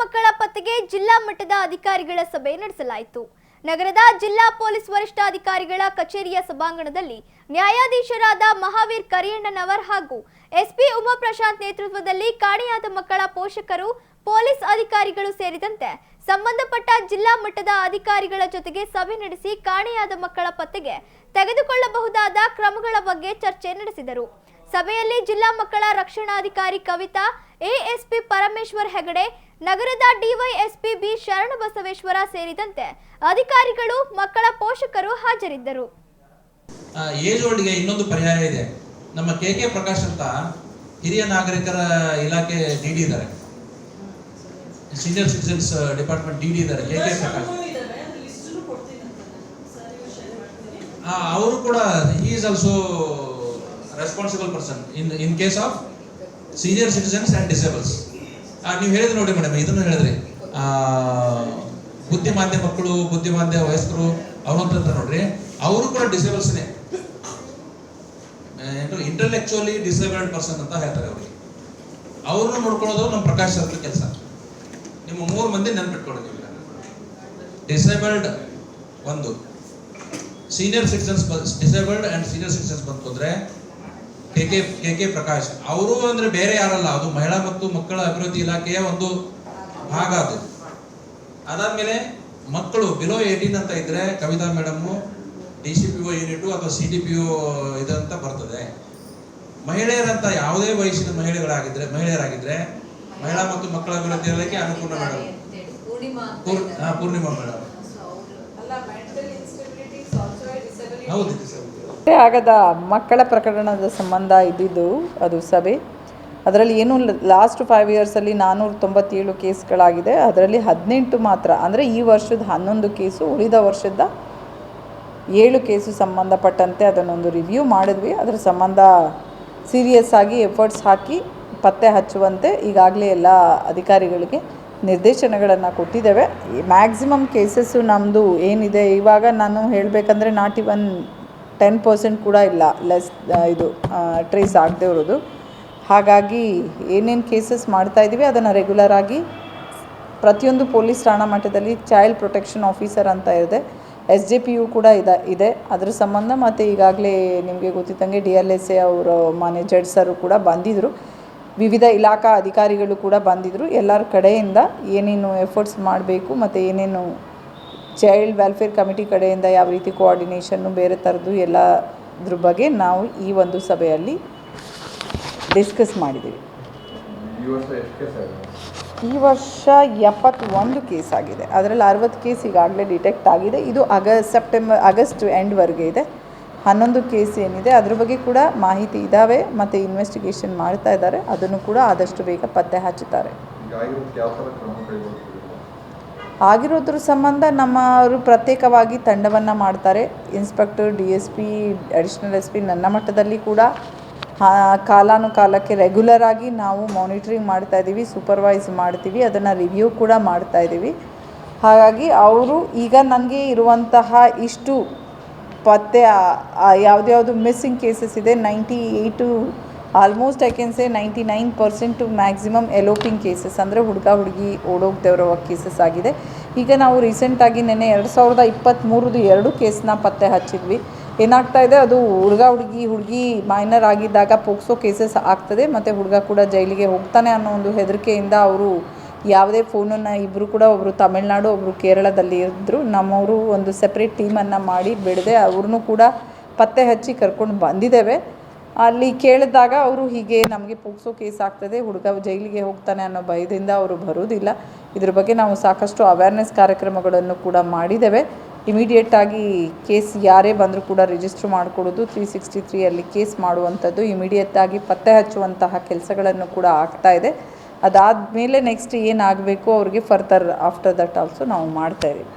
ಮಕ್ಕಳ ಪತ್ತೆಗೆ ಜಿಲ್ಲಾ ಮಟ್ಟದ ಅಧಿಕಾರಿಗಳ ಸಭೆ ನಡೆಸಲಾಯಿತು. ನಗರದ ಜಿಲ್ಲಾ ಪೊಲೀಸ್ ವರಿಷ್ಠಾಧಿಕಾರಿಗಳ ಕಚೇರಿಯ ಸಭಾಂಗಣದಲ್ಲಿ ನ್ಯಾಯಾಧೀಶರಾದ ಮಹಾವೀರ್ ಕರಿಯಣ್ಣನವರ್ ಹಾಗೂ ಎಸ್ಪಿ ಉಮಾಪ್ರಶಾಂತ್ ನೇತೃತ್ವದಲ್ಲಿ ಕಾಣೆಯಾದ ಮಕ್ಕಳ ಪೋಷಕರು, ಪೊಲೀಸ್ ಅಧಿಕಾರಿಗಳು ಸೇರಿದಂತೆ ಸಂಬಂಧಪಟ್ಟ ಜಿಲ್ಲಾ ಮಟ್ಟದ ಅಧಿಕಾರಿಗಳ ಜೊತೆಗೆ ಸಭೆ ನಡೆಸಿ ಕಾಣೆಯಾದ ಮಕ್ಕಳ ಪತ್ತೆಗೆ ತೆಗೆದುಕೊಳ್ಳಬಹುದಾದ ಕ್ರಮಗಳ ಬಗ್ಗೆ ಚರ್ಚೆ ನಡೆಸಿದರು. ಸಭೆಯಲ್ಲಿ ಜಿಲ್ಲಾ ಮಕ್ಕಳ ರಕ್ಷಣಾಧಿಕಾರಿ ಕವಿತಾ ಎಎಸ್ಪಿ ಪರಮೇಶ್ವರ್ ಹೆಗಡೆ ನಗರದ ಡಿವೈಎಸ್ಪಿ ಬಿ ಶರಣಬಸವೇಶ್ವರ ಸೇರಿದಂತೆ ಅಧಿಕಾರಿಗಳು ಮಕ್ಕಳ ಪೋಷಕರು ಹಾಜರಿದ್ದರು. ಏಜ್ ಓಲ್ಡ್ಗೆ ಇನ್ನೊಂದು ಪರ್ಯಾಯ ಇದೆ. ನಮ್ಮ ಕೆ ಕೆ ಪ್ರಕಾಶ್ ಅಂತ ಹಿರಿಯ ನಾಗರಿಕರ ಇಲಾಖೆ ಡಿ ಡಿ ಇದ್ದಾರೆ. Senior citizens department D D ಇದ್ದಾರೆ ಕೆ ಕೆ ಪ್ರಕಾಶ್. ಅವರು ಕೂಡ he is also responsible person in in case of senior citizens and disables ನೀವು ಹೇಳಿದ್ರೆ ನೋಡಿ ಮೇಡಮ್, ಇದನ್ನು ಹೇಳಿದ್ರಿ ಬುದ್ಧಿಮಾಂದ್ಯ ಮಕ್ಕಳು, ಬುದ್ಧಿಮಾಂದ್ಯ ವಯಸ್ಕರು ಅಂತ ನೋಡ್ರಿ, ಅವರು ಕೂಡ ಡಿಸೇಬಲ್ಸ್ನೇ ಇಂಟೆಲೆಕ್ಚುಲಿ ಡಿಸೇಬಲ್ಡ್ ಪರ್ಸನ್ ಅಂತ ಹೇಳ್ತಾರೆ ಅವ್ರಿಗೆ ಅವ್ರನ್ನ ನೋಡ್ಕೊಳ್ಳೋದು ನಮ್ಮ ಪ್ರಕಾಶ್ ಅವ್ರ ಕೆಲಸ. ನಿಮ್ಮ ಮೂರು ಮಂದಿ ನೆನ್ಪಿಟ್ಕೊಳ್ಳಿ ನೀವು ಡಿಸೇಬಲ್ಡ್ ಒಂದು. Senior citizens disabled and senior citizens ಬಂತು ಅಂದ್ರೆ K K K K Prakash. ಅವರು ಅಂದ್ರೆ ಬೇರೆ ಯಾರಲ್ಲ ಅದು ಮಹಿಳಾ ಮತ್ತು ಮಕ್ಕಳ ಅಭಿವೃದ್ಧಿ ಇಲಾಖೆಯ ಒಂದು ಭಾಗ ಅದು. ಅದಾದ್ಮೇಲೆ ಮಕ್ಕಳು ಬಿಲೋ ಏಯ್ಟೀನ್ ಅಂತ ಇದ್ರೆ Kavitha madam D C P O unit ಅಥವಾ ಸಿ ಡಿ ಪಿ ಒ ಇದಂತ ಬರ್ತದೆ. ಮಹಿಳೆಯರಂತ ಯಾವುದೇ ವಯಸ್ಸಿನ ಮಹಿಳೆಗಳಾಗಿದ್ರೆ ಮಹಿಳೆಯರಾಗಿದ್ರೆ ಮಹಿಳಾ ಮತ್ತು ಮಕ್ಕಳ ಅಭಿವೃದ್ಧಿ ಇಲಾಖೆ ಅನುಕೂಲ ಮೇಡಮ್ ಪೂರ್ಣಿಮಾ ಪೂರ್- ಹಾ, ಪೂರ್ಣಿಮಾ ಮೇಡಮ್ ಹೌದು ಮದುವೆ ಆಗದ ಮಕ್ಕಳ ಪ್ರಕರಣದ ಸಂಬಂಧ ಇದ್ದಿದ್ದು ಅದು ಸಭೆ. ಅದರಲ್ಲಿ ಏನು ಲಾಸ್ಟ್ ಫೈವ್ ಇಯರ್ಸಲ್ಲಿ ನಾನ್ನೂರ ತೊಂಬತ್ತೇಳು ಕೇಸ್ಗಳಾಗಿದೆ. ಅದರಲ್ಲಿ ಹದಿನೆಂಟು ಮಾತ್ರ, ಅಂದರೆ ಈ ವರ್ಷದ ಹನ್ನೊಂದು ಕೇಸು, ಉಳಿದ ವರ್ಷದ ಏಳು ಕೇಸು ಸಂಬಂಧಪಟ್ಟಂತೆ ಅದನ್ನೊಂದು ರಿವ್ಯೂ ಮಾಡಿದ್ವಿ. ಅದರ ಸಂಬಂಧ ಸೀರಿಯಸ್ ಆಗಿ ಎಫರ್ಟ್ಸ್ ಹಾಕಿ ಪತ್ತೆ ಹಚ್ಚುವಂತೆ ಈಗಾಗಲೇ ಎಲ್ಲ ಅಧಿಕಾರಿಗಳಿಗೆ ನಿರ್ದೇಶನಗಳನ್ನು ಕೊಟ್ಟಿದ್ದೇವೆ. ಮ್ಯಾಕ್ಸಿಮಮ್ ಕೇಸಸ್ಸು ನಮ್ಮದು ಏನಿದೆ? ಇವಾಗ ನಾನು ಹೇಳಬೇಕಂದ್ರೆ ನಾಟ್ ಇವನ್ ಟೆನ್ ಪರ್ಸೆಂಟ್ ಕೂಡ ಇಲ್ಲ ಲೆಸ್ ಇದು ಟ್ರೇಸ್ ಆಗದೆ ಇರೋದು. ಹಾಗಾಗಿ ಏನೇನು ಕೇಸಸ್ ಮಾಡ್ತಾ ಇದ್ದೀವಿ ಅದನ್ನು ರೆಗ್ಯುಲರ್ ಆಗಿ ಪ್ರತಿಯೊಂದು ಪೊಲೀಸ್ ಠಾಣಾ ಮಟ್ಟದಲ್ಲಿ ಚೈಲ್ಡ್ ಪ್ರೊಟೆಕ್ಷನ್ ಆಫೀಸರ್ ಅಂತ ಇದೆ. ಎಸ್ ಜೆ ಪಿ ಯು ಕೂಡ ಇದೆ ಇದೆ. ಅದರ ಸಂಬಂಧ ಮತ್ತು ಈಗಾಗಲೇ ನಿಮಗೆ ಗೊತ್ತಿದ್ದಂಗೆ ಡಿ ಎಲ್ ಎಸ್ ಎ ಅವರ ಜಡ್ಸರು ಕೂಡ ಬಂದಿದ್ದರು ವಿವಿಧ ಇಲಾಖಾ ಅಧಿಕಾರಿಗಳು ಕೂಡ ಬಂದಿದ್ದರು ಎಲ್ಲರ ಕಡೆಯಿಂದ ಏನೇನು ಎಫರ್ಟ್ಸ್ ಮಾಡಬೇಕು ಮತ್ತು ಏನೇನು ಚೈಲ್ಡ್ ವೆಲ್ಫೇರ್ ಕಮಿಟಿ ಕಡೆಯಿಂದ ಯಾವ ರೀತಿ ಕೋಆರ್ಡಿನೇಷನ್ನು ಬೇರೆ ಥರದ್ದು ಎಲ್ಲದ್ರ ಬಗ್ಗೆ ನಾವು ಈ ಒಂದು ಸಭೆಯಲ್ಲಿ ಡಿಸ್ಕಸ್ ಮಾಡಿದ್ದೀವಿ. ಈ ವರ್ಷ ಎಪ್ಪತ್ತೊಂದು ಕೇಸ್ ಆಗಿದೆ. ಅದರಲ್ಲಿ ಅರವತ್ತು ಕೇಸ್ ಈಗಾಗಲೇ ಡಿಟೆಕ್ಟ್ ಆಗಿದೆ. ಇದು ಅಗ ಸೆಪ್ಟೆಂಬರ್ ಆಗಸ್ಟ್ ಎಂಡ್ವರೆಗೆ ಇದೆ. ಹನ್ನೊಂದು ಕೇಸ್ ಏನಿದೆ ಅದ್ರ ಬಗ್ಗೆ ಕೂಡ ಮಾಹಿತಿ ಇದ್ದಾವೆ ಮತ್ತು ಇನ್ವೆಸ್ಟಿಗೇಷನ್ ಮಾಡ್ತಾ ಇದ್ದಾರೆ. ಅದನ್ನು ಕೂಡ ಆದಷ್ಟು ಬೇಗ ಪತ್ತೆ ಹಚ್ಚುತ್ತಾರೆ. ಆಗಿರೋದ್ರ ಸಂಬಂಧ ನಮ್ಮವರು ಪ್ರತ್ಯೇಕವಾಗಿ ತಂಡವನ್ನು ಮಾಡ್ತಾರೆ. Inspector, D S P, additional S P ನನ್ನ ಮಟ್ಟದಲ್ಲಿ ಕೂಡ ಕಾಲಾನುಕಾಲಕ್ಕೆ ರೆಗ್ಯುಲರ್ ಆಗಿ ನಾವು ಮಾನಿಟ್ರಿಂಗ್ ಮಾಡ್ತಾ ಇದ್ದೀವಿ ಸೂಪರ್ವೈಸ್ ಮಾಡ್ತೀವಿ, ಅದನ್ನು ರಿವ್ಯೂ ಕೂಡ ಮಾಡ್ತಾ ಇದ್ದೀವಿ. ಹಾಗಾಗಿ ಅವರು ಈಗ ನನಗೆ ಇರುವಂತಹ ಇಷ್ಟು ಪತ್ತೆ ಯಾವುದ್ಯಾವುದು ಮಿಸ್ಸಿಂಗ್ ಕೇಸಸ್ ಇದೆ ninety eight almost I can say ninety nine percent maximum eloping cases ಅಂದರೆ ಹುಡುಗ, ಹುಡುಗಿ ಓಡೋಗ್ದೇವ್ರ ಕೇಸಸ್ ಆಗಿದೆ. ಈಗ ನಾವು ರೀಸೆಂಟಾಗಿ ನೆನ್ನೆ ಎರಡು ಸಾವಿರದ ಇಪ್ಪತ್ತ್ಮೂರದು ಎರಡು ಕೇಸನ್ನ ಪತ್ತೆ ಹಚ್ಚಿದ್ವಿ. ಏನಾಗ್ತಾ ಇದೆ? ಅದು ಹುಡುಗ, ಹುಡುಗಿ ಹುಡುಗಿ ಮೈನರ್ ಆಗಿದ್ದಾಗ ಪೋಕ್ಸೋ ಕೇಸಸ್ ಆಗ್ತದೆ. ಮತ್ತು ಹುಡುಗ ಕೂಡ ಜೈಲಿಗೆ ಹೋಗ್ತಾನೆ ಅನ್ನೋ ಒಂದು ಹೆದರಿಕೆಯಿಂದ ಅವರು ಯಾವುದೇ ಫೋನನ್ನು ಇಬ್ಬರು ಕೂಡ ಒಬ್ಬರು ತಮಿಳ್ನಾಡು ಒಬ್ಬರು ಕೇರಳದಲ್ಲಿ ಇದ್ದರು ನಮ್ಮವರು ಒಂದು ಸೆಪ್ರೇಟ್ ಟೀಮನ್ನು ಮಾಡಿ ಬಿಡದೆ ಅವ್ರನ್ನೂ ಕೂಡ ಪತ್ತೆ ಹಚ್ಚಿ ಕರ್ಕೊಂಡು ಬಂದಿದ್ದೇವೆ. ಅಲ್ಲಿ ಕೇಳಿದಾಗ ಅವರು ಹೀಗೆ ನಮಗೆ ಪೋಕ್ಸೋ ಕೇಸ್ ಆಗ್ತದೆ, ಹುಡುಗ ಜೈಲಿಗೆ ಹೋಗ್ತಾನೆ ಅನ್ನೋ ಭಯದಿಂದ ಅವರು ಬರೋದಿಲ್ಲ ಇದ್ರ ಬಗ್ಗೆ ನಾವು ಸಾಕಷ್ಟು ಅವೇರ್ನೆಸ್ ಕಾರ್ಯಕ್ರಮಗಳನ್ನು ಕೂಡ ಮಾಡಿದ್ದೇವೆ. ಇಮಿಡಿಯೇಟಾಗಿ ಕೇಸ್ ಯಾರೇ ಬಂದರೂ ಕೂಡ ರಿಜಿಸ್ಟ್ರ್ ಮಾಡಿಕೊಡೋದು ತ್ರೀ ಸಿಕ್ಸ್ಟಿ ತ್ರೀಯಲ್ಲಿ ಕೇಸ್ ಮಾಡುವಂಥದ್ದು ಇಮಿಡಿಯೇಟಾಗಿ ಪತ್ತೆ ಹಚ್ಚುವಂತಹ ಕೆಲಸಗಳನ್ನು ಕೂಡ ಆಗ್ತಾ ಇದೆ. ಅದಾದ ಮೇಲೆ ನೆಕ್ಸ್ಟ್ ಏನಾಗಬೇಕು ಅವ್ರಿಗೆ ಫರ್ದರ್ ಆಫ್ಟರ್ ದಟ್ ಆಲ್ಸೋ ನಾವು ಮಾಡ್ತಾ ಇದ್ದೀವಿ.